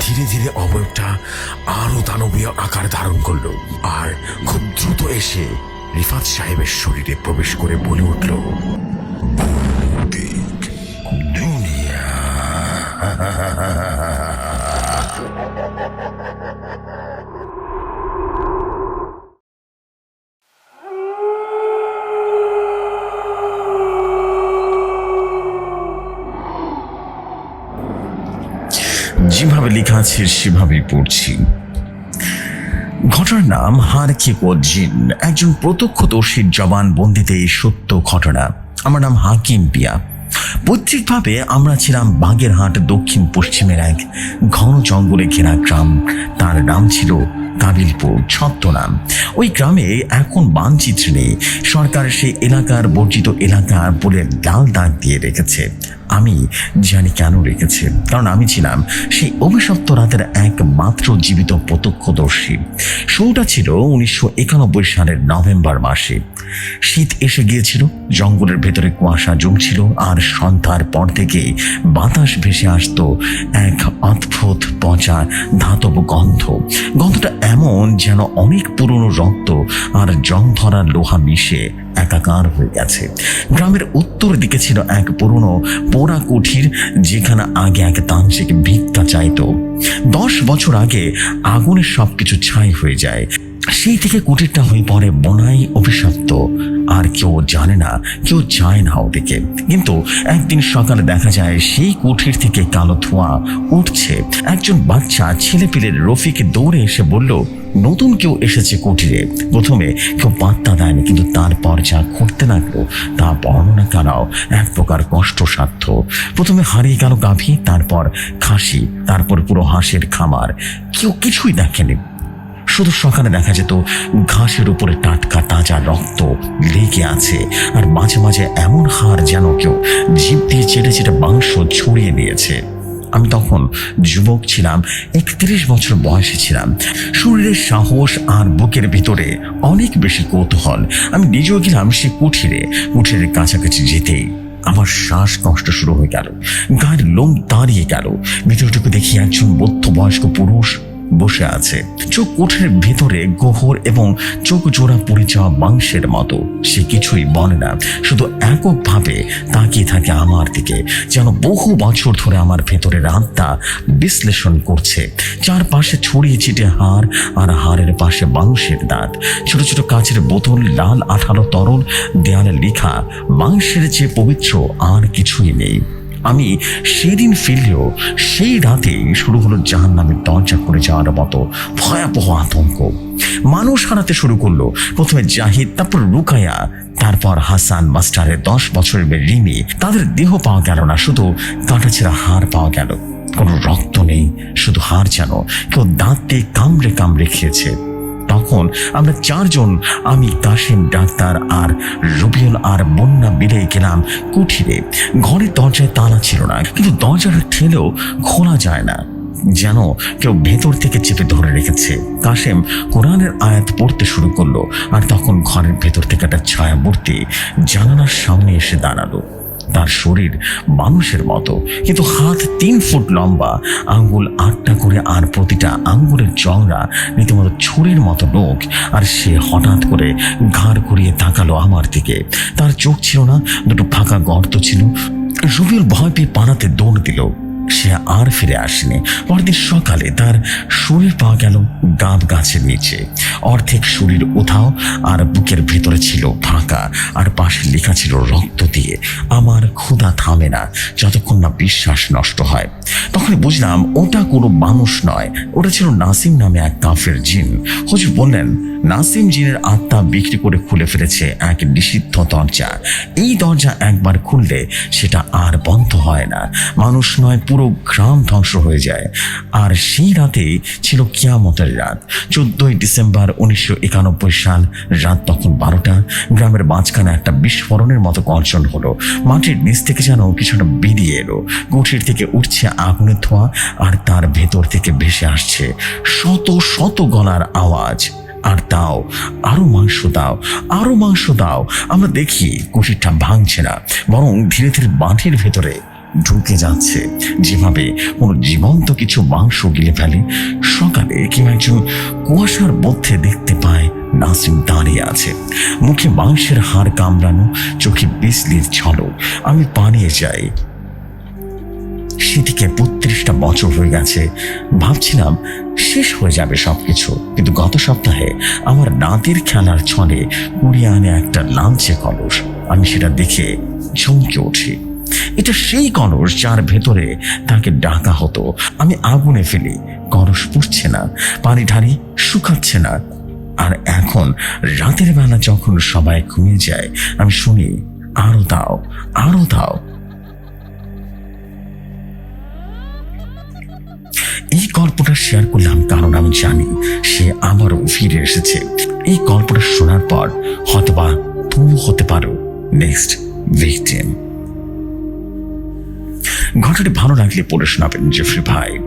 ধীরে ধীরে অবয়বটা আরও দানবীয় আকার ধারণ করল আর খুব দ্রুত এসে রিফাত সাহেবের শরীরে প্রবেশ করে বলে উঠল দুনিয়া যেভাবে লেখা আছে, সেভাবেই পড়ছি। ঘটনার নাম হার খেকো জিন একজন প্রত্যক্ষদর্শীর জবান বন্দিতে এই সত্য ঘটনা। আমার নাম হাকিম পিয়া। পৈতৃকভাবে আমরা ছিলাম বাগেরহাট দক্ষিণ পশ্চিমের এক ঘন জঙ্গলে ঘেরা গ্রাম। তার নাম ছিল কাবিলপুর ছদ্মনাম ওই গ্রামে এখন মানচিত্র নেই। সরকার সেই এলাকার বর্জিত এলাকা বলে লাল দাগ দিয়ে রেখেছে। আমি জানি কেন রেখেছে? কারণ আমি ছিলাম সেই অভিশপ্ত রাতের একমাত্র জীবিত প্রত্যক্ষদর্শী। শোটা ছিল উনিশশো একানব্বই সালের নভেম্বর মাসে। শীত এসে গিয়েছিল, জঙ্গলের ভেতরে কুয়াশা জমছিল, আর সন্ধ্যার পর থেকে বাতাস ভেসে আসতো এক অদ্ভুত পচা ধাতব গন্ধ। গন্ধটা এমন যেন অনেক পুরনো রক্ত আর জং ধরা লোহা মিশে একাকার হয়ে গেছে। গ্রামের উত্তর দিকে ছিল এক পুরনো পোড়া কুঠির, যেখানে আগে এক তান্ত্রিক ভিক্ষা চাইত। দশ বছর আগে আগুনের সবকিছু ছাই হয়ে যায়। সেই থেকে কুটিরটা হয়ে পড়ে বনাই অভিশপ্ত। আর কেউ জানে না, কেউ যায় না ওদিকে। কিন্তু একদিন সকালে দেখা যায় সেই কুঠির থেকে কালো ধোঁয়া উঠছে। একজন বাচ্চা ছেলে পিলের রফিক দৌড়ে এসে বলল, নতুন কেউ এসেছে কুটিরে প্রথমে কেউ পাত্তা দেয়নি, কিন্তু তারপর যা ঘটতে লাগল, তা বর্ণনা করাও এক প্রকার কষ্টসাধ্য। প্রথমে হারিয়ে গেল গাভী, তারপর খাসি, তারপর পুরো হাঁসের খামার। কেউ কিছুই দেখেনি। শুধু সকালে দেখা যেত, ঘাসের উপরে টাটকা তাজা রক্ত লেগে আছে, আর মাঝে মাঝে এমন হাড় যেন কেউ জিভ দিয়ে চেটে চেটে মাংস ছড়িয়ে নিয়েছে। আমি তখন যুবক ছিলাম, একত্রিশ বছর বয়সে ছিলাম। শরীরের সাহস আর বুকের ভিতরে অনেক বেশি কৌতূহল। আমি নিজেও গেলাম সে কুঠিরে, কুঠিরের কাছাকাছি যেতেই। আমার শ্বাস কষ্ট শুরু হয়ে গেল, গায়ের লোম দাঁড়িয়ে গেল। ভিতরটুকু দেখি একজন মধ্য বয়স্ক পুরুষ বসে আছে। চোখ কোঠের ভেতরে গোহর এবং চোখ জোড়া পড়ে যাওয়া মাংসের মতো। সে কিছুই বলে না। শুধু এককভাবে তাকিয়ে থাকে আমার দিকে, যেন বহু বছর ধরে আমার ভেতরের আত্মা বিশ্লেষণ করছে। চারপাশে ছড়িয়ে ছিটে হাড় আর হাড়ের পাশে মাংসের দাঁত। ছোট ছোট কাচের বোতল, লাল আঠালো তরল, দেয়ালে লেখা, মাংসের চেয়ে পবিত্র আর কিছুই নেই। আমি সেদিন ফিরলেও সেই রাতেই শুরু হলো জাহান নামের দরজা করে যাওয়ার মতো ভয়াবহ আতঙ্ক। মানুষ হারাতে শুরু করল। প্রথমে জাহিদ, তারপর রুকায়া তারপর হাসান, মাস্টারের দশ বছরের রিমি। তাদের দেহ পাওয়া গেল না, শুধু কাটাছেড়া হাড় পাওয়া গেল। কোনো রক্ত নেই, শুধু হাড় যেন কেউ দাঁত দিয়ে কামড়ে কামড়ে খেয়েছে। তখন আমরা চারজন, আমি কাশিম ডাক্তার আর রবিউল আর বন্যা মিলে গেলাম কুঠিরে। ঘরের দরজায় তালা ছিল না, কিন্তু দরজাটা ঠেলেও খোলা যায় না, যেন কেউ ভেতর থেকে চেপে ধরে রেখেছে। কাশেম কোরআনের আয়াত পড়তে শুরু করল, আর তখন ঘরের ভেতর থেকে একটা ছায়া মূর্তি জানালার সামনে এসে দাঁড়াল। তার শরীর মানুষের মতো। কিন্তু হাত তিন ফুট লম্বা, আঙ্গুল আটটা করে আর প্রতিটা আঙ্গুলের চওড়া রীতিমতো ছুরির মতো লোক। আর সে হঠাৎ করে ঘাড় করিয়ে তাকালো আমার দিকে। তার চোখ ছিল না, দুটো ফাঁকা গর্ত ছিল। রবিউল ভয় পেয়ে পাড়াতে দৌড় দিল। সে আর ফিরে আসেনি। পরদিন সকালে তার শরীর পাওয়া গেল গাব গাছের নিচে। অর্ধেক শরীর উধাও আর বুকের ভেতরে ছিল ফাঁকা। আর পাশে লেখা ছিল রক্ত দিয়ে। আমার ক্ষুধা থামে না, যতক্ষণ না বিশ্বাস নষ্ট হয়। তখন বুঝলাম ওটা কোনো মানুষ নয়। ওটা ছিল নাসিম নামে এক কাফের জিন। হুজুর বললেন, নাসিম জিনের আত্মা বিক্রি করে খুলে ফেলেছে এক নিষিদ্ধ দরজা। এই দরজা একবার খুললে সেটা আর বন্ধ হয় না। মানুষ নয়, পুরো গ্রাম ধ্বংস হয়ে যায়। আর সেই রাতে ছিল কিয়ামতের রাত। চোদ্দই ডিসেম্বর উনিশশো একানব্বই সাল, রাত তখন বারোটা। গ্রামের মাঝখানে একটা বিস্ফোরণের মতো গর্জন হলো। মাটির নিচ থেকে যেন কিছুটা বেরিয়ে এলো। কুঠির থেকে উঠছে আগুনের ধোঁয়া আর তার ভেতর থেকে ভেসে আসছে শত শত গলার আওয়াজ। আর দাও, আরও মাংস দাও, আরও মাংস দাও। আমরা দেখি, কুঠিরটা ভাঙছে না, বরং ধীরে ধীরে মাটির ভেতরে ঢুকে যাচ্ছে। যেভাবে কোনো জীবন্ত কিছু মাংস গিলে ফেলে, সকালে কেউ একজন কুয়াশার মধ্যে দেখতে পায় নাসিম দাঁড়িয়ে আছে। মুখে মাংসের হাড় কামড়ানো, চোখে বিজলির ঝলক। আমি পানিয়ে যাই। সেদিকে বত্রিশটা বছর হয়ে গেছে। ভাবছিলাম শেষ হয়ে যাবে সবকিছু, কিন্তু গত সপ্তাহে আমার নাতির খেলার ছলে কুড়িয়ে আনে একটা লাঞ্চে কলস। আমি সেটা দেখে চমকে উঠি। এটা সেই কলস যার ভেতরে তাকে ডাকা হতো। আমি আগুনে ফেলি, কলস পুড়ছে না, পানি ঢালি শুকাচ্ছে না। আর এখন রাতের বেলা যখন সবাই ঘুমিয়ে যায়, আমি শুনি, আরও দাও আরও দাও। এই গল্পটা শেয়ার করলাম কারণ আমি জানি সে আবারও ফিরে এসেছে। এই গল্পটা শোনার পর হয়তোবা তুমি হতে পারো নেক্সট ভিকটিম। ঘটনাটি ভালো লাগলে পড়ে শোনাবেন জেফ্রি ভাই।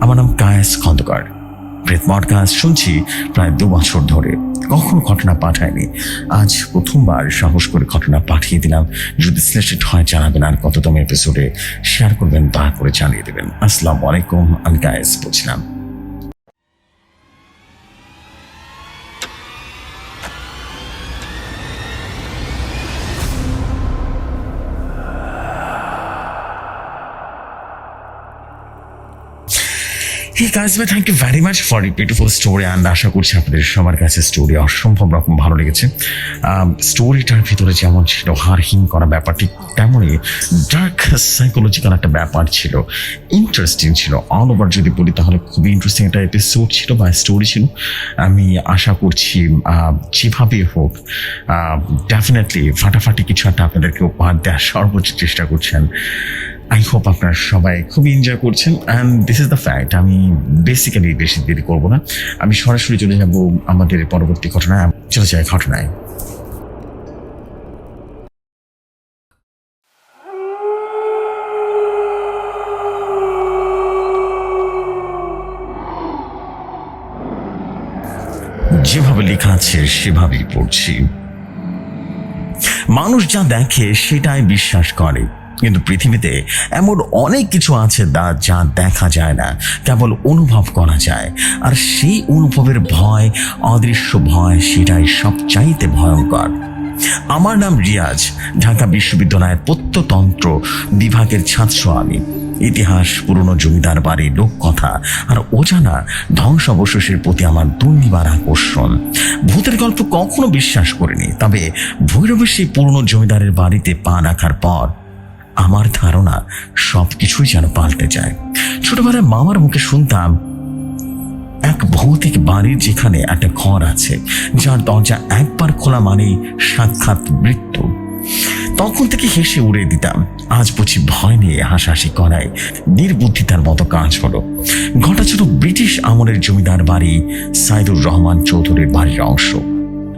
আমার নাম কায়েস খন্দকার। প্রেত মডকাস্ট শুনছি প্রায় দু বছর ধরে। কখনো ঘটনা পাঠায়নি। আজ প্রথমবার সাহস করে ঘটনা পাঠিয়ে দিলাম। যদি সিলেক্টেড হয় জানাবেন আর কততম এপিসোডে শেয়ার করবেন তা করে জানিয়ে দেবেন। আসসালামু আলাইকুম, আমি গায়েস বলছিলাম। Guys, well, thank you very much for your beautiful story and আশা করছি আপনাদের সবার কাছে স্টোরি অসম্ভব রকম ভালো লেগেছে। স্টোরিটার ভিতরে যেমন ছিল হারহীন করা ব্যাপারটি তেমনই ডার্ক সাইকোলজিক্যাল একটা ব্যাপার ছিল ইন্টারেস্টিং ছিল। অল ওভার যদি বলি তাহলে খুবই ইন্টারেস্টিং একটা এপিসোড ছিল বা স্টোরি ছিল। আমি আশা করছি যেভাবে হোক ডেফিনেটলি ফাটাফাটি কিছু একটা আপনাদেরকে উপহার দেওয়ার সর্বোচ্চ চেষ্টা করছেন। আই হোপ আপনারা সবাই খুব এনজয় করছেন and this is the fact আমি বেসিক্যালি বেশি দেরি করব না। আমি সরাসরি চলে যাব আমাদের পরবর্তী ঘটনায়, চলে যাই ঘটনায়। যেভাবে লেখা আছে, সেভাবেই পড়ছি। মানুষ যা দেখে, সেটাই বিশ্বাস করে। কিন্তু পৃথিবীতে এমন অনেক কিছু আছে দা যা দেখা যায় না, কেবল অনুভব করা যায়। আর সেই অনুভবের ভয়, অদৃশ্য ভয় সেটাই সবচাইতে ভয়ঙ্কর। আমার নাম রিয়াজ, ঢাকা বিশ্ববিদ্যালয়ের প্রত্যতন্ত্র বিভাগের ছাত্র আমি। ইতিহাস, পুরনো জমিদার বাড়ি, লোককথা আর অজানা ধ্বংসাবশেষের প্রতি আমার দুর্নিবার আকর্ষণ। ভূতের গল্প কখনো বিশ্বাস করিনি, তবে ভৈরবের সেই পুরনো জমিদারের বাড়িতে পা রাখার পর আমার ধারণা সব কিছুই যেন পাল্টে যায়। ছোটবেলায় মামার মুখে শুনতাম, এক ভৌতিক বাড়ির যেখানে একটা ঘর আছে, যার দরজা একবার খোলা মানেই সাক্ষাৎ মৃত্যু। তখন থেকে হেসে উড়ে দিতাম, আজ বুঝি ভয় নিয়ে হাসাহাসি করায় নির্বুদ্ধিতার মতো কাজ হলো। ঘটা ছিল ব্রিটিশ আমলের জমিদার বাড়ি, সাইদুর রহমান চৌধুরীর বাড়ির অংশ।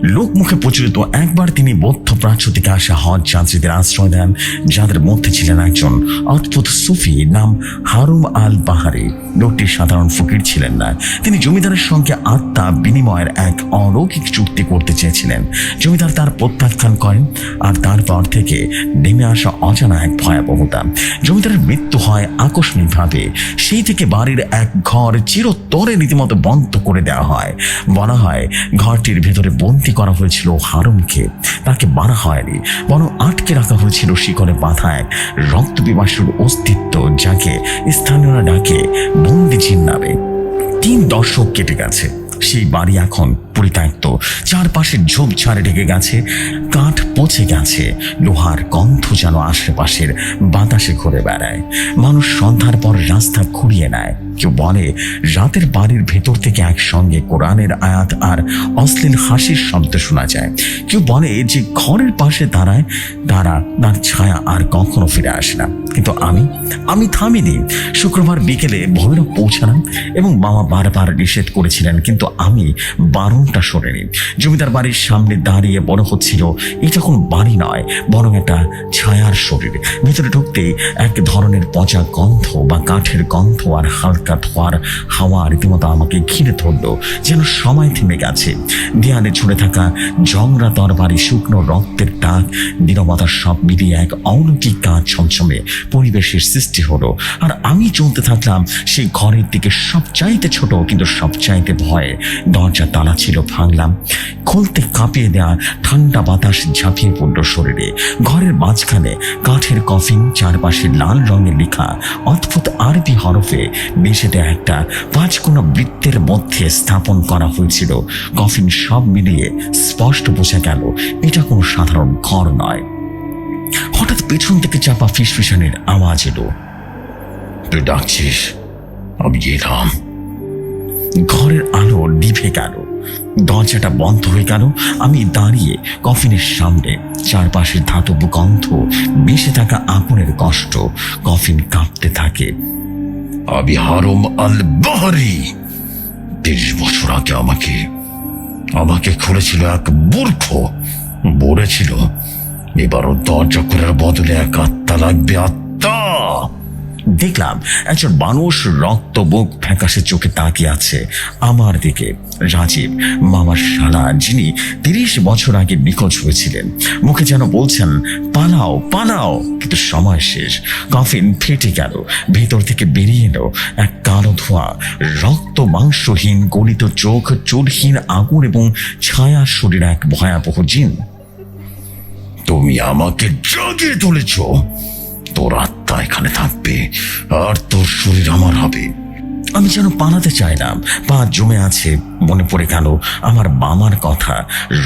লোকমুখে প্রচলিত একবার তিনি বৌদ্ধ প্রাচ্য থেকে আসা হজ যাত্রীদের আশ্রয় দেন, যাদের মধ্যে ছিলেন একজন অদ্ভুত সুফি নাম হারুম আল বাহারি লোকটি সাধারণ ফকির ছিলেন না। তিনি জমিদারের সঙ্গে আত্মা বিনিময়ের এক অলৌকিক চুক্তি করতে চেয়েছিলেন। জমিদার তার প্রত্যাখ্যান করেন আর তারপর থেকে নেমে আসা অজানা এক ভয়াবহতা। জমিদারের মৃত্যু হয় আকস্মিকভাবে। সেই থেকে বাড়ির এক ঘর চিরতরে রীতিমতো বন্ধ করে দেওয়া হয়। বলা হয়, ঘরটির ভেতরে বন্দি করা হয়েছিল হারুমকে তাকে মারা হয়নি, বরং আটকে রাখা হয়েছিল শিকলে বাঁধা এক রক্ত পিপাসুর অস্তিত্ব যাকে স্থানীয়রা ডাকে বন্দি চিন্নাবে তিন দশক কেটে গেছে, সেই বাড়ি এখন পরিত্যক্ত। চারপাশে ঝোপঝাড়ে ঢেকে গেছে, কাঠ পচে গেছে। লোহার গন্ধ যেন আশেপাশের বাতাসে ঘুরে বেড়ায়। মানুষ সন্ধ্যার পর রাস্তা খুঁড়িয়ে নেয়। কেউ বলে, রাতের বাড়ির ভেতর থেকে একসঙ্গে কোরআনের আয়াত আর অশ্লীল হাসির শব্দ শোনা যায়। কেউ বলে, যে ঘরের পাশে দাঁড়ায়, তারা, তার ছায়া আর কখনো ফিরে আসে না। কিন্তু আমি আমি থামিনি। শুক্রবার বিকেলে ভৈরব পৌঁছালাম এবং বাবা বারবার নিষেধ করেছিলেন, কিন্তু আমি বারণটা শোনেনি। জমিদার বাড়ির সামনে দাঁড়িয়ে বড় হচ্ছিল, এটা কোনো বাড়ি নয়, বরং একটা ছায়ার শরীর। ভিতরে ঢুকতেই এক ধরনের পচা গন্ধ বা কাঠের গন্ধ আর হালকা ধোয়ার হাওয়া রীতিমতো আমাকে ঘিরে ধরলো, যেন সময় থেমে গেছে। দেয়ালে ঝুলে থাকা জংরা তরবারি, শুকনো রক্তের টাক নিরবতার সব মিলিয়ে এক অলৌকিক কাজ ছমছমে পরিবেশের সৃষ্টি হলো। আর আমি চলতে থাকলাম সেই ঘরের দিকে সবচাইতে ছোট কিন্তু সবচাইতে ভয়ে। দরজা তালা ছিল ভাঙলাম। খুলতে কাঁপিয়ে দেওয়া ঠান্ডা বাতাস ঝাঁপিয়ে পড়ল শরীরে। ঘরের মাঝখানে কাঠের কফিন চারপাশে লাল রঙে লেখা অদ্ভুত আরবি হরফে মেঝেতে একটা পাঁচকোনা বৃত্তের মধ্যে স্থাপন করা হয়েছিল। কফিন সব মিলিয়ে স্পষ্ট বোঝা গেল, এটা কোনো সাধারণ ঘর নয়। হঠাৎ পেছন থেকে চাপা ফিসফিসানের আওয়াজ এলো। তুই ডাকছিস? আমি এলাম ঘরের আলো নিভে গেল। দরজাটা বন্ধ হয়ে গেল। আমি দাঁড়িয়ে কফিনের সামনে, চারপাশের ধাতব গন্ধ, মিশে থাকা আগুনের কষ্ট, কফিন কাঁপতে থাকে। আমি হারুম আল বাহারি তিরিশ বছর আগে আমাকে আমাকে খুলেছিল এক মূর্খ। বলেছিল, এবারও দরজা করার বদলে এক আত্মা লাগবে আত্মা। দেখলাম একজন মানুষ রক্ত বুক ফ্যাকাশে চোখে তাকিয়ে আছে আমার দিকে। রাজীব, মামার শালা, যিনি তিরিশ বছর আগে নিখোঁজ হয়েছিলেন। মুখে যেন বলছেন, পালাও পালাও। কিন্তু সময় শেষ। কফিন ফেটে গেল। ভেতর থেকে বেরিয়ে এলো এক কালো ধোঁয়া। রক্ত মাংসহীন, গলিত চোখ, চুলহীন আগুন এবং ছায়া শরীর এক ভয়াবহ জিন। তুমি আমাকে জাগিয়ে তুলেছ। তোর আত্মা এখানে থাকবে, আর তোর শরীর আমার হবে। আমি যেন পালাতে চাইলাম পা জমে আছে মনে পড়ে গেল আমার মামার কথা।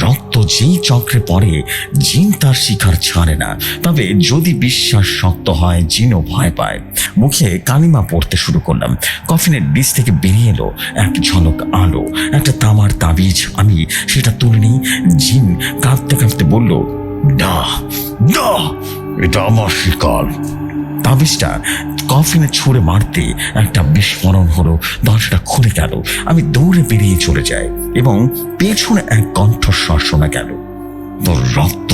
রক্ত যেই চক্রে পড়ে, জিন তার শিকার ছাড়ে না। তবে যদি বিশ্বাস শক্ত হয়, জিনও ভয় পায়। মুখে কালিমা পড়তে শুরু করলাম। কফিনের ডিস থেকে বেরিয়ে এলো এক ঝলক আলো। একটা তামার তাবিজ আমি সেটা তুলে নিই। জিন কাঁপতে কাঁপতে বলল না না এটা আমার শিকার। তাবিজটা কফিনে ছুঁড়ে মারতে একটা বিস্ফোরণ হলো, দরজাটা খুলে গেল। আমি দৌড়ে বেরিয়ে চলে যাই এবং পেছনে এক কণ্ঠস্বর শোনা গেল। তোর রক্ত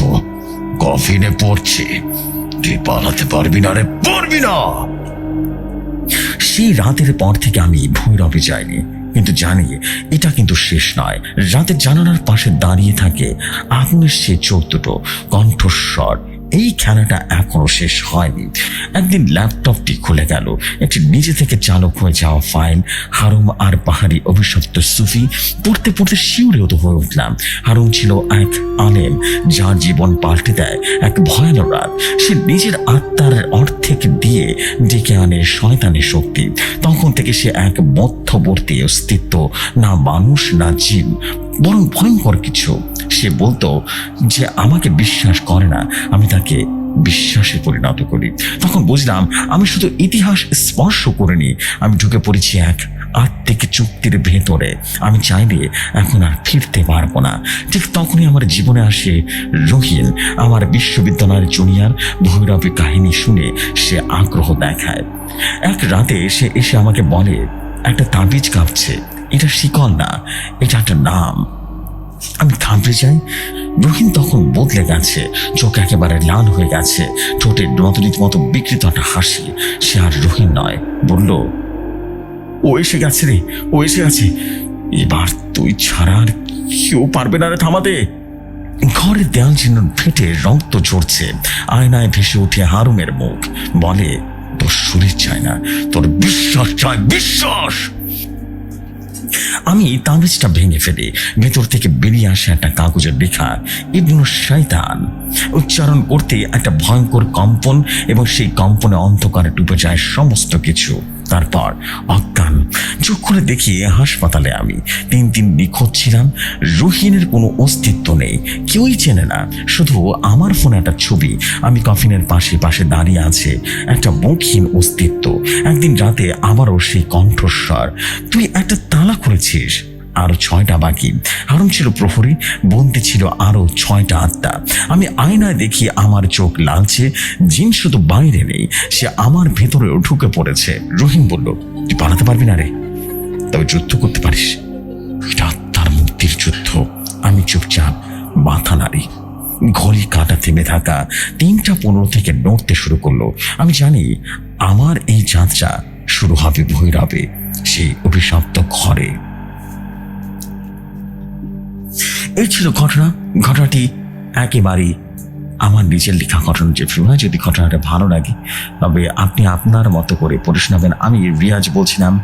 কফিনে পড়ছে। তুই পালাতে পারবি না রে পারবি না! সেই রাতের পর থেকে আমি ভৈরবে যাইনি। কিন্তু জানি, এটা কিন্তু শেষ নয়। রাতের জানালার পাশে দাঁড়িয়ে থাকে আগুনের সে চোখ দুটো, কণ্ঠস্বর এই খেলাটা এখনও শেষ হয়নি। একদিন ল্যাপটপটি খুলে গেল। একটি নিজে থেকে চালক হয়ে যাওয়া ফাইল হারুম আর পাহাড়ি অভিশপ্ত সুফি পড়তে পড়তে শিউরেও হয়ে উঠলাম। হারুম ছিল এক আলেম, যার জীবন পাল্টে দেয় এক ভয়ানক রাত। সে নিজের আত্মার অর্ধেক দিয়ে ডেকে আনে শয়তানের শক্তি। তখন থেকে সে এক মধ্যবর্তী অস্তিত্ব, না মানুষ, না জীব বরং ভয়ঙ্কর কিছু। সে বলতো যে, আমাকে বিশ্বাস করে না, আমি তাকে বিশ্বাসে পরিণত করি। তখন বুঝলাম, আমি শুধু ইতিহাস স্পর্শ করিনি, আমি ঢুকে পড়েছি এক আত্মিক চুক্তির ভেতরে। আমি চাইলে এখন আর ফিরতে পারব না। ঠিক তখনই আমার জীবনে আসে রহিন আমার বিশ্ববিদ্যালয়ের জুনিয়র ভৈরবী কাহিনী শুনে সে আগ্রহ দেখায়। এক রাতে সে এসে আমাকে বলে, একটা তাবিজ কাঁপছে। এটা শিকল না, এটা একটা নাম। আমি থামতে যাই রহিম তখন বদলে গেছে, চোখ একেবারে লাল হয়ে গেছে, ঠোঁটের মতো বিকৃত একটা হাসি। সে আর রহিম নয়, বলল, ও এসে গেছে রে, ও এসে গেছে। এবার তুই ছাড়া আর কেউ পারবে না রে থামাতে। ঘরের দেয়াল চিহ্ন ফেটে রক্ত ঝরছে, আয়নায় ভেসে উঠে হারুমের মুখ। বলে, তোর শরীর চায় না, তোর বিশ্বাস চায়, বিশ্বাস! আমি তাবিজটা ভেঙে ফেলি। ভেতর থেকে বেরিয়ে আসে একটা কাগজের লেখা ইবনু শয়তান উচ্চারণ করতে একটা ভয়ঙ্কর কম্পন এবং সেই কম্পনে অন্ধকারে ডুবে যায় সমস্ত কিছু। তারপর অজ্ঞান। চোখ খুলে দেখি হাসপাতালে আমি। তিন তিন নিখোঁজ ছিলাম। রুহিনের কোনো অস্তিত্ব নেই। কেউই চেনে না। শুধু আমার ফোনে একটা ছবি। আমি কফিনের পাশে পাশে দাঁড়িয়ে আছে। একটা মুখহীন অস্তিত্ব। একদিন রাতে আবারও সেই কণ্ঠস্বর। তুই একটা তালা খুলেছিস। আরও ছয়টা বাকি। হারুম ছিল প্রহরী, বন্দি ছিল আরও ছয়টা আত্মা। আমি আয়নায় দেখি আমার চোখ লালছে জিন শুধু বাইরে নেই, সে আমার ভেতরেও ঢুকে পড়েছে। রহিম বলল, তুই পালাতে পারবি না রে। তবে যুদ্ধ করতে পারিস। আত্মার মুক্তির যুদ্ধ। আমি চুপচাপ, মাথা নাড়ি। ঘড়ি কাটা থেমে থাকা, তিনটা পনেরো থেকে নড়তে শুরু করল। আমি জানি, আমার এই যাত্রা শুরু হবে ভৈরবে, সেই অভিশপ্ত ঘরে। এই ছিল ঘটনা। ঘটনাটি একেবারেই আমার নিজের লেখা ঘটনা যে ফিল্ম যদি ঘটনাটা ভালো লাগে, তবে আপনি আপনার মতো করে পড়ে শোনাবেন। আমি রিয়াজ বলছিলাম,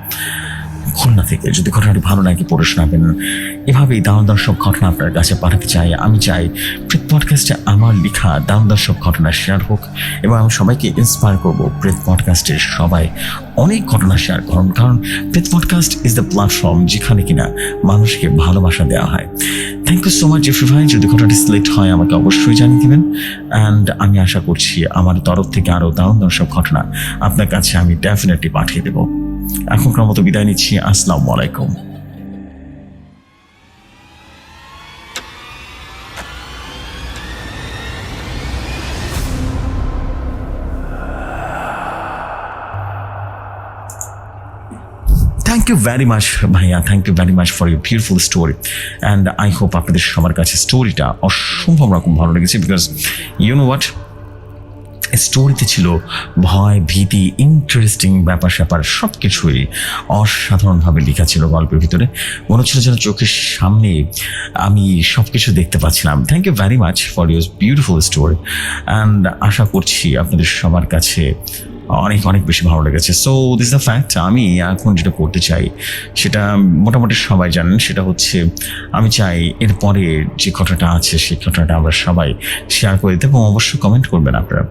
খুলনা থেকে। যদি ঘটনাটি ভালো লাগে, পড়ে শোনাবেন। এভাবেই দারুণ দর্শক ঘটনা আপনার কাছে পাঠাতে চাই। আমি চাই প্রেত পডকাস্টে আমার লেখা দারুণ দর্শক ঘটনা শেয়ার হোক, এবং আমি সবাইকে ইন্সপায়ার করব প্রেত পডকাস্টে সবাই অনেক ঘটনা শেয়ার করুন। কারণ প্রেত পডকাস্ট ইজ দ্য প্ল্যাটফর্ম যেখানে কিনা মানুষকে ভালোবাসা দেওয়া হয়। Thank you so much Jefi ভাই। যদি ঘটনাটি সিলেক্ট হয়, আমাকে অবশ্যই জানিয়ে দেবেন। অ্যান্ড আমি আশা করছি আমার তরফ থেকে আরও দারুণ দারুণ সব ঘটনা আপনার কাছে আমি ডেফিনেটলি পাঠিয়ে দেবো। এখনকার মতো বিদায় নিচ্ছি। আসসালামু আলাইকুম। ইউ ভেরি মাচ ভাইয়া thank you very much for your beautiful story and I hope আপনাদের সবার কাছে স্টোরিটা অসম্ভব রকম ভালো লেগেছে বিকজ ইউ নো হোয়াট স্টোরিতে ছিল ভয়, ভীতি ইন্টারেস্টিং ব্যাপার স্যাপার সব কিছুই অসাধারণভাবে লেখা ছিল গল্পের ভিতরে। মনে হচ্ছিল যেন চোখের সামনে আমি সব কিছু দেখতে পাচ্ছিলাম। Thank you very much for your beautiful story and আশা করছি আপনাদের সবার কাছে অনেক অনেক বেশি ভালো লেগেছে। সো দিস দ্য ফ্যাক্ট আমি এখন যেটা করতে চাই, সেটা মোটামুটি সবাই জানেন, সেটা হচ্ছে আমি চাই এরপরে যে ঘটনাটা আছে, সেই ঘটনাটা আমরা সবাই শেয়ার করে দিতে এবং অবশ্যই কমেন্ট করবেন আপনারা।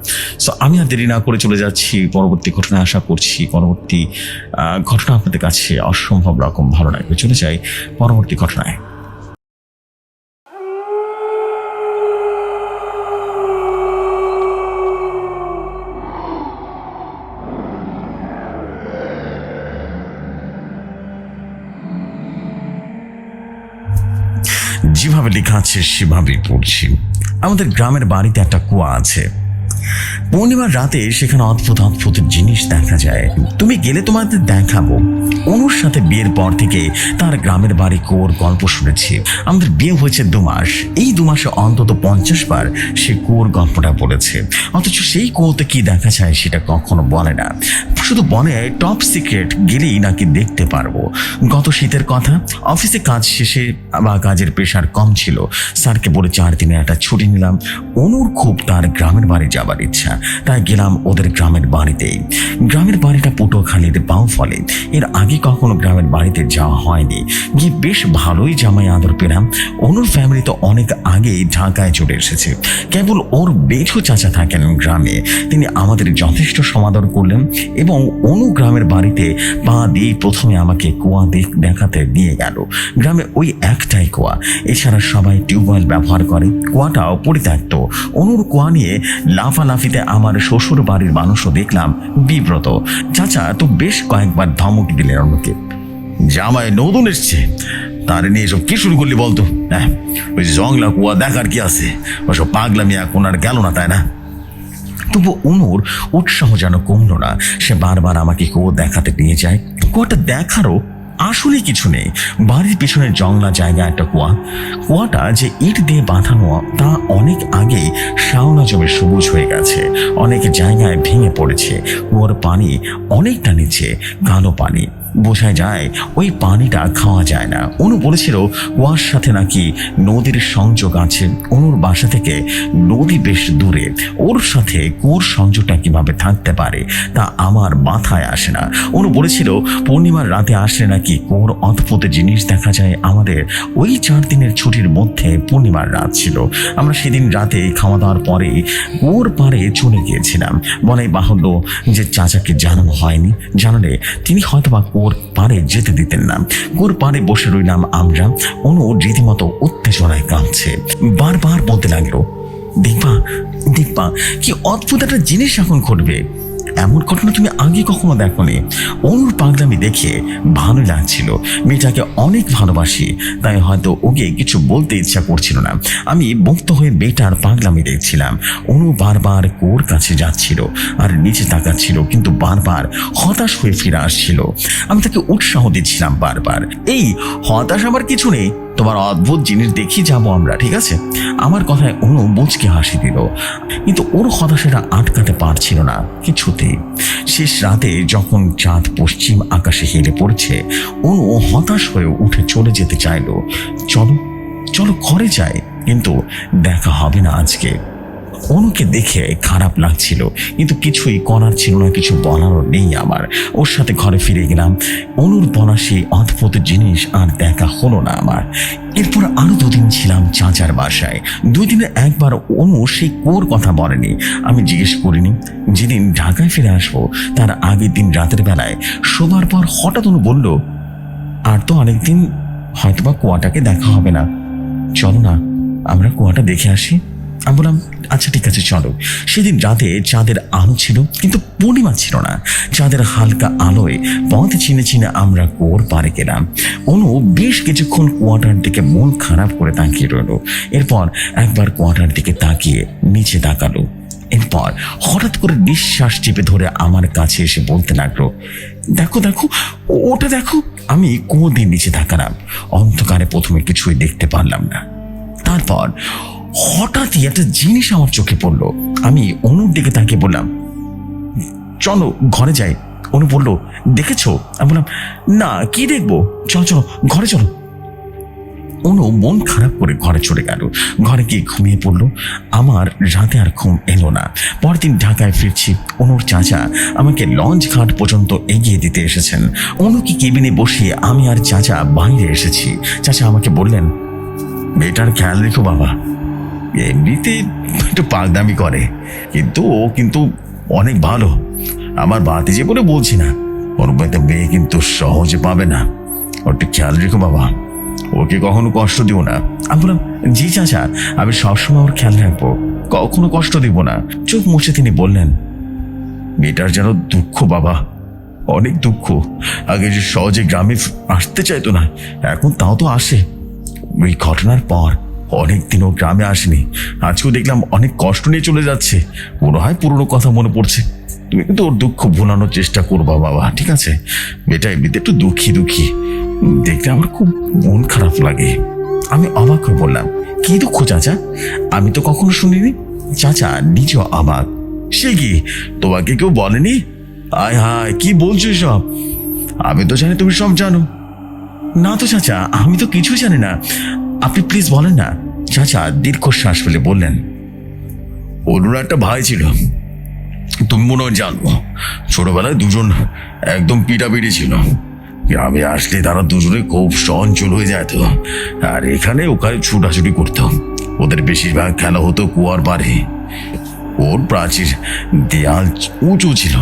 সো আমি আর দেরি না করে চলে যাচ্ছি, পরবর্তী ঘটনা আশা করছি, পরবর্তী ঘটনা আপনাদের কাছে অসম্ভব রকম ভালো লাগবে। চলে যাই পরবর্তী ঘটনায়। যেভাবে লেখা আছে সেভাবেই পড়ছি। আমাদের গ্রামের বাড়িতে একটা কুয়া আছে। পূর্ণিমার রাতে সেখানে অদ্ভুত অদ্ভুত জিনিস দেখা যায়। তুমি গেলে তোমাদের দেখাবো। অনুর সাথে বিয়ের পর থেকে তার গ্রামের বাড়ি কুয়োর গল্প শুনেছি। আমাদের বিয়ে হয়েছে দু মাস। এই দু মাসে অন্তত পঞ্চাশ বার সে কুয়োর গল্পটা বলেছে। অথচ সেই কুয়োতে কি দেখা যায় সেটা কখনো বলে না। শুধু বলে টপ সিক্রেট গেলেই নাকি দেখতে পারব। গত শীতের কথা, অফিসে কাজ শেষে বা কাজের প্রেশার কম ছিল। স্যারকে বলে চার দিনে একটা ছুটি নিলাম। অনুর খুব তার গ্রামের বাড়ি যাবার ইচ্ছা। তাই গেলাম ওদের গ্রামের বাড়িতেই গ্রামের বাড়িটা পটুয়াখালীর বাউ ফলে এর আগে কখনো গ্রামের বাড়িতে যাওয়া হয়নি। গিয়ে বেশ ভালোই জামাই আদর পেলাম। অনুর ফ্যামিলি তো অনেক আগেই ঢাকায় চলে এসেছে। কেবল ওর বেঠু চাচা থাকেন গ্রামে। তিনি আমাদের যথেষ্ট সমাদর করলেন এবং অনু গ্রামের বাড়িতে পা দিয়ে প্রথমে আমাকে কুয়া দেখ দেখাতে নিয়ে গেল। গ্রামে ওই একটাই কুয়া। এছাড়া সবাই টিউবওয়েল ব্যবহার করে। কুয়াটাও পরিত্যক্ত। অনুর কুয়া নিয়ে লাফালাফিতে আমার শ্বশুর বাড়ির মানুষও দেখলাম বিব্রত। চাচা, তো বেশ কয়েকবার ধমক দিলেন অনুকে জামাই নতুন এসছে। তার নিয়ে এসব কি শুরু করলি বলতো? হ্যাঁ ওই জংলা কুয়া দেখার কি আছে? ওসব পাগলামি এখন আর গেল না তাই না? তবু অনুর উৎসাহ যেন কমল না, সে বারবার আমাকে কুয়ো দেখাতে নিয়ে যায়। কুয়াটা দেখারও আসলে কিছু নেই। বাড়ির পিছনে জংলা জায়গা একটা কুয়া। কুয়াটা যে ইট দিয়ে বাঁধানো, তা অনেক আগেই শাওনা জমে সবুজ হয়ে গেছে। অনেক জায়গায় ভেঙে পড়েছে। কুয়োর পানি অনেকটা নিচে, কালো পানি। বোঝা যায়, ওই পানিটা খাওয়া যায় না। অনু বলেছিল, কুয়ার সাথে নাকি নদীর সংযোগ আছে। অনুর বাসা থেকে নদী বেশ দূরে। ওর সাথে কুয়োর সংযোগটা কীভাবে থাকতে পারে, তা আমার মাথায় আসে না। অনু বলেছিল, পূর্ণিমার রাতে আসলে নাকি কুয়োর অদ্ভুত জিনিস দেখা যায়। আমাদের ওই চার দিনের ছুটির মধ্যে পূর্ণিমার রাত ছিল। আমরা সেদিন রাতে খাওয়া দাওয়ার পরে কুয়োর পারে চলে গিয়েছিলাম। বলাই বাহুল্য যে চাচাকে জানানো হয়নি। জানালে তিনি হয়তো বা কুয়োর পাড়ে যেতে দিতেন না। কুয়োর পাড়ে বসে রইলাম আমরা অনু রীতিমতো উত্তেজনায় কাঁদছে বারবার বলতে লাগল দেখবা দেখবা কি অদ্ভুত একটা জিনিস এখন ঘটবে। এমন ঘটনা তুমি আগে কখনো দেখোনি? অনুর পাগলামি দেখে ভালো লাগছিল। মেয়েটাকে অনেক ভালোবাসি, তাই হয়তো ওকে কিছু বলতে ইচ্ছা করছিল না। আমি মুক্ত হয়ে মেয়েটার পাগলামি দেখছিলাম। অনু বারবার কোর কাছে যাচ্ছিল আর নিচে তাকাচ্ছিল, কিন্তু বারবার হতাশ হয়ে ফিরে আসছিল। আমি তাকে উৎসাহ দিচ্ছিলাম বারবার। এই হতাশ আমার কিছু নেই। তোমার অদ্ভুত জিনিস দেখি যাব আমরা, ঠিক আছে? আমার কথায় অনু মুচকে হাসি দিল। কিন্তু ওর কথা সেটা আটকাতে পারছিল না, কিছুতেই। শেষ রাতে যখন চাঁদ পশ্চিম আকাশে হেলে পড়ছে, অনু হতাশ হয়ে উঠে চলে যেতে চাইল। চলো চলো ঘরে যাই, কিন্তু দেখা হবে না আজকে। অনুকে দেখে খারাপ লাগছিল, কিন্তু কিছুই করার ছিল না, কিছু বলারও নেই আমার। ওর সাথে ঘরে ফিরে গেলাম, অনুর বলা সেই অদ্ভুত জিনিস আর দেখা হলো না আমার। এরপর আরও দুদিন ছিলাম চাচার বাসায়। দুই দিনে একবার অনু সেই কোর কথা বলেনি। আমি জিজ্ঞেস করিনি, যেদিন ঢাকায় ফিরে আসব, তার আগের দিন রাতের বেলায়? শোবার পর হঠাৎ অনু বলল, আর তো অনেকদিন হয়তোবা কুয়াটাকে দেখা হবে না। চলো না, আমরা কুয়াটা দেখে আসি। আমি বললাম আচ্ছা ঠিক আছে, চলো। সেদিন রাতে চাঁদের আলো ছিল, কিন্তু পূর্ণিমা ছিল না। চাঁদের হালকা আলোয় পথ চিনে চিনে আমরা কুয়োর পারে গেলাম। অনু বেশ কিছুক্ষণ কুয়াটার দিকে মন খারাপ করে তাকিয়ে রইল। এরপর একবার কুয়াটার দিকে তাকিয়ে নিচে তাকালো। এরপর হঠাৎ করে নিঃশ্বাস চেপে ধরে আমার কাছে এসে বলতে লাগল, দেখো দেখো, ওটা দেখো, আমি কুয়ো দিয়ে নিচে তাকালাম। অন্ধকারে প্রথমে কিছুই দেখতে পারলাম না। তারপর হঠাৎই একটা জিনিস আমার চোখে পড়ল। আমি অনুর দিকে তাকিয়ে বললাম, চলো ঘরে যাই। অনু বলল, দেখেছ? আমি বললাম, না, কি দেখব? চলো চলো, ঘরে চলো। অনু মন খারাপ করে ঘরে চলে গেল। ঘরে গিয়ে ঘুমিয়ে পড়ল। আমার রাতে আর ঘুম এলো না। পরদিন ঢাকায় ফিরছি। অনুর চাচা আমাকে লঞ্চ ঘাট পর্যন্ত এগিয়ে দিতে এসেছেন। অনুকে কেবিনে বসিয়ে আমি আর চাচা বাইরে এসেছি। চাচা আমাকে বললেন বেটার খেয়াল রেখো বাবা। এমনিতে একটু পাগদামি করে। কিন্তু ও কিন্তু অনেক ভালো। আমার বাতিজে বলে বলছি না, ওর মধ্যে মেয়ে কিন্তু সহজে পাবে না। ওর একটু খেয়াল রেখো বাবা। ওকে কখনো কষ্ট দিও না। আমি বললাম, জি চাচা, আমি সবসময় ওর খেয়াল রাখব। কখনো কষ্ট দিব না। চোখ মুছে তিনি বললেন, মেয়েটার যেন দুঃখ বাবা, অনেক দুঃখ। আগে যে সহজে গ্রামে আসতে চাইতো না, এখন তাও তো আসে। ওই ঘটনার পর অনেকদিন ও গ্রামে আসেনি। আজকেও দেখলাম অনেক কষ্ট নিয়ে চলে যাচ্ছে। মনে হয় পুরনো কথা মনে পড়ছে। তুমি কিন্তু ওর দুঃখ ভোলানোর চেষ্টা করবা বাবা, ঠিক আছে? বেটা এমনিতে একটু দুঃখী দুঃখী। দেখতে আমার খুব মন খারাপ লাগে। আমি অবাক হয়ে বললাম, কি দুঃখ চাচা? আমি তো কখনো শুনিনি। চাচা নিজেও অবাক। সে কি? তোমাকে কেউ বলেনি? আয় হায়, কি বলছো সব আমি তো জানি তুমি সব জানো। না তো চাচা, আমি তো কিছু জানি না। আপনি প্লিজ বলেন না। চাচা দীর্ঘশ্বাস ফেলে বললেন ওর একটা ভাই ছিল। তুমি মনে হয় জানো, ছোটবেলায় দুজন একদম পিটাপিটি ছিল। গ্রামে আসলে তারা দুজনে খুব সহনচল হয়ে যেত। আর এখানে ওখানে ছুটাছুটি করতো। ওদের বেশিরভাগ খেলা হতো কুয়ার পারে ওর প্রাচীর দেয়াল উঁচু ছিল।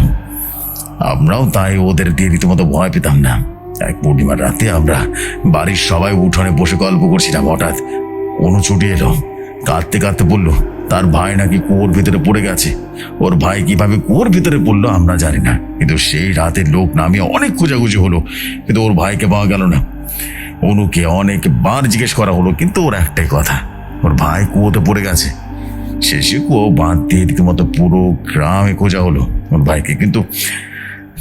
আমরাও তাই ওদের দিয়ে রীতিমতো ভয় পেতাম না। এক পূর্ণিমার রাতে আমরা বাড়ির সবাই উঠোনে বসে গল্প করছিলাম হঠাৎ। অনু ছুটে এলো, কাঁদতে কাঁদতে বলল, তার ভাই নাকি কুয়োর ভিতরে পড়ে গেছে। ওর ভাই কীভাবে কুয়োর ভিতরে পড়ল আমরা জানি না। কিন্তু সেই রাতে লোক নামিয়ে অনেক খোঁজাখুঁজি হলো, কিন্তু ওর ভাইকে পাওয়া গেল না। অনুকে অনেকবার জিজ্ঞেস করা হলো, কিন্তু ওর একটাই কথা, ওর ভাই কুয়োতে পড়ে গেছে। শেষে কুয়ো বাঁধ দিয়ে রীতিমতো পুরো গ্রামে খোঁজা হলো ওর ভাইকে, কিন্তু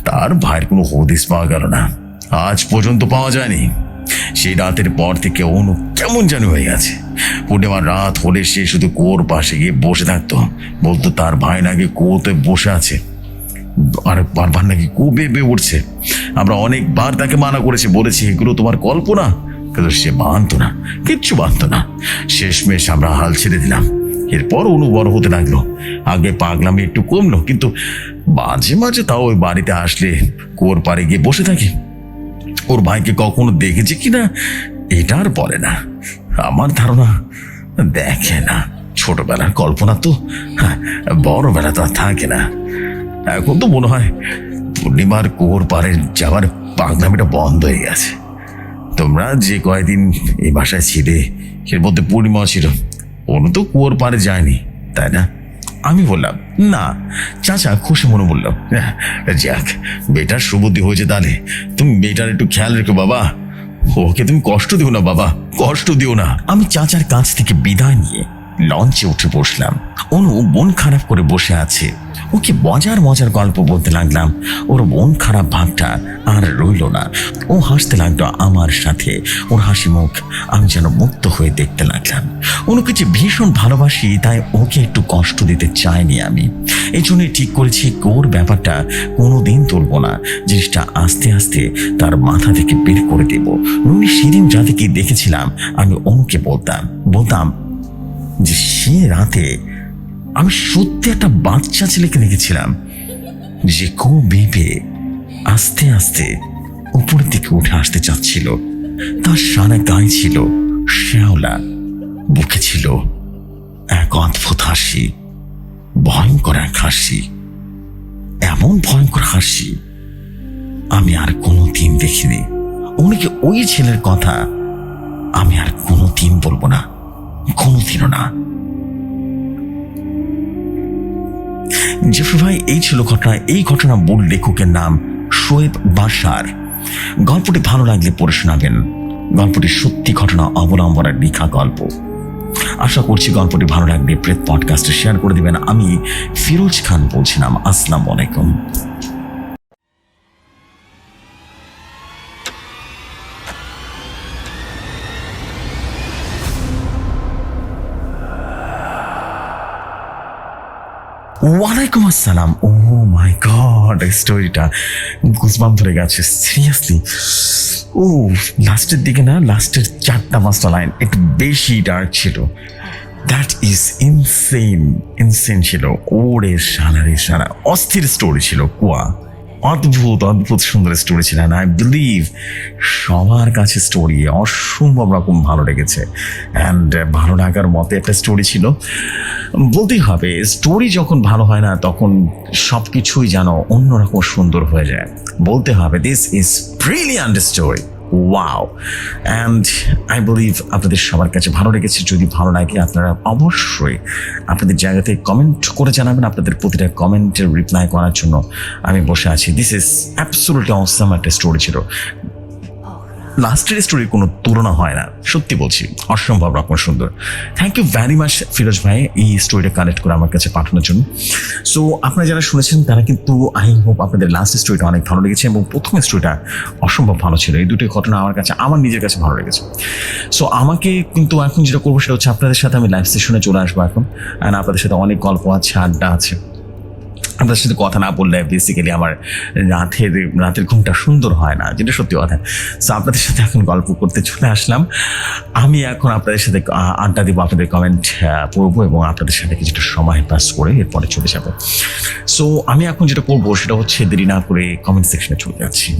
তার ভাইয়ের কোনো হদিস পাওয়া গেল না। আজ পর্যন্ত পাওয়া যায়নি। সেই রাতের পর থেকে অনু কেমন যেন হয়ে গেছে। পূর্ণিমার রাত হলে সে শুধু কুয়োর পাশে গিয়ে বসে থাকতো। বলতো তার ভাই নাকি কুয়োতে বসে আছে। আর বারবার নাকি কুয়ো বেয়ে বেয়ে উঠছে। আমরা অনেকবার তাকে মানা করেছি, বলেছি, এগুলো তোমার কল্পনা? কিন্তু সে মানতো না, কিচ্ছু মানতো না। শেষমেশ আমরা হাল ছেড়ে দিলাম। এরপর অনু বড় হতে লাগল। আগে পাগলামি একটু কমলো, কিন্তু মাঝে মাঝে তাও ওই বাড়িতে আসলে কুয়োর পাড়ে গিয়ে বসে থাকি। ওর ভাইকে কখনো দেখেছে কিনা এটা আর বলে না। আমার ধারণা দেখে না। ছোটবেলার কল্পনা তো হ্যাঁ, বড়বেলা তো আর থাকে না। এখন তো মনে হয় পূর্ণিমার কুয়োর পাড়ে যাওয়ার পাগলামিটা বন্ধ হয়ে গেছে। তোমরা যে কয়দিন এই বাসায় ছিলে এর মধ্যে পূর্ণিমা ছিল অনু তো কুয়োর পাড়ে যায়নি তাই না? আমি বললাম, না। চাচা খুশি মনে বলল যাক, বেটার সুবুদ্ধি হয়েছে তাহলে। তুমি বেটার একটু খেয়াল রেখো বাবা। ওকে তুমি কষ্ট দিও না বাবা, কষ্ট দিও না। আমি চাচার কাছ থেকে বিদায় নিয়ে লঞ্চে উঠে বসলাম। অনু মন খারাপ করে বসে আছে। ওকে মজার মজার গল্প বলতে লাগলাম। ওর মন খারাপ ভাবটা আর রইল না। ও হাসতে লাগল আমার সাথে। ওর হাসি মুখ আমি যেন মুক্ত হয়ে দেখতে লাগলাম। অনুকে যে ভীষণ ভালোবাসি, তাই ওকে একটু কষ্ট দিতে চাইনি আমি। এই জন্যই ঠিক করেছি ওর ব্যাপারটা কোনো দিন তুলবো না। জিনিসটা আস্তে আস্তে তার মাথা থেকে বের করে দেব। নুনি সেদিন রাতে কি দেখেছিলাম, আমি অনুকে বলতাম। বলতাম যে সে রাতে আমি সত্যি একটা বাচ্চা ছেলেকে দেখেছিলাম যে খুব বেঁপে আস্তে আস্তে উপরের দিকে উঠে আসতে চাচ্ছিল। তার সারা গায়ে ছিল শ্যাওলা, বুকে ছিল এক অদ্ভুত হাসি, ভয়ঙ্কর এক হাসি। এমন ভয়ঙ্কর হাসি আমি আর কোনোদিন দেখিনি। উনিকে ওই ছেলের কথা আমি আর কোনোদিন বলব না। কোনোদিনও না। জেফরি ভাই, এই ছিল ঘটনা এই ঘটনা মূল লেখকের নাম শোয়েব বাসার। গল্পটি ভালো লাগলে পড়ে শোনাবেন। গল্পটি সত্যি ঘটনা অবলম্বনে লেখা গল্প। আশা করছি গল্পটি ভালো লাগলে প্রেত পডকাস্টে শেয়ার করে দিবেন। আমি ফিরোজ খান বলছিলাম, আসসালামু আলাইকুম। ওয়ালাইকুম আসসালাম। ও মাই গড স্টোরিটা গুজবাম ধরে গেছে। সিরিয়াসলি ও লাস্টের দিকে না লাস্টের চারটা পাঁচটা লাইন একটু বেশি ডার্ক ছিল। দ্যাট ইজ ইনসেন ইনসেন ছিল। ওরে সারা রে সারা অস্থির স্টোরি ছিল। কুয়া। অদ্ভুত অদ্ভুত সুন্দর স্টোরি ছিলেন আই বিলিভ সবার কাছে স্টোরি অসম্ভব রকম ভালো লেগেছে অ্যান্ড ভালো লাগার মতে একটা স্টোরি ছিল। বলতেই হবে স্টোরি যখন ভালো হয় না, তখন সব কিছুই যেন অন্যরকম সুন্দর হয়ে যায়। বলতে হবে this is brilliant story wow and I believe আপনাদের সবার কাছে ভালো লেগেছে। যদি ভালো লাগে, আপনারা অবশ্যই আপনাদের জায়গাতে কমেন্ট করে জানাবেন আপনাদের প্রতিটা কমেন্টের রিপ্লাই করার জন্য। আমি বসে আছি। দিস ইজ অ্যাবসোলুটলি অসম একটা স্টোরি ছিল। লাস্টের স্টোরির কোনো তুলনা হয় না। সত্যি বলছি, অসম্ভব রকম সুন্দর। Thank you very much Firoz ভাই, এই স্টোরিটা কালেক্ট করে আমার কাছে পাঠানোর জন্য। সো আপনারা যারা শুনেছেন, তারা কিন্তু আই হোপ আপনাদের লাস্ট স্টোরিটা অনেক ভালো লেগেছে এবং প্রথম স্টোরিটা অসম্ভব ভালো ছিল। এই দুটি ঘটনা আমার কাছে, আমার নিজের কাছে ভালো লেগেছে। সো আমাকে কিন্তু এখন যেটা করব সেটা হচ্ছে আপনাদের সাথে আমি লাইভ সেশনে চলে আসব এখন। অ্যান্ড আপনাদের সাথে অনেক গল্প আছে, আড্ডা আছে। আপনার সাথে কথা না বললে বেসিক্যালি আমার রাতের রাতের ঘুমটা সুন্দর হয় না, যেটা সত্যি কথা। সো আপনাদের সাথে এখন গল্প করতে চলে আসলাম। আমি এখন আপনাদের সাথে আড্ডা দেবো, আপনাদের কমেন্ট পড়ব এবং আপনাদের সাথে কিছুটা সময় পাস করে এরপরে চলে যাব। সো আমি এখন যেটা করব, সেটা হচ্ছে দেরি না করে কমেন্ট সেকশনে চলে যাচ্ছি।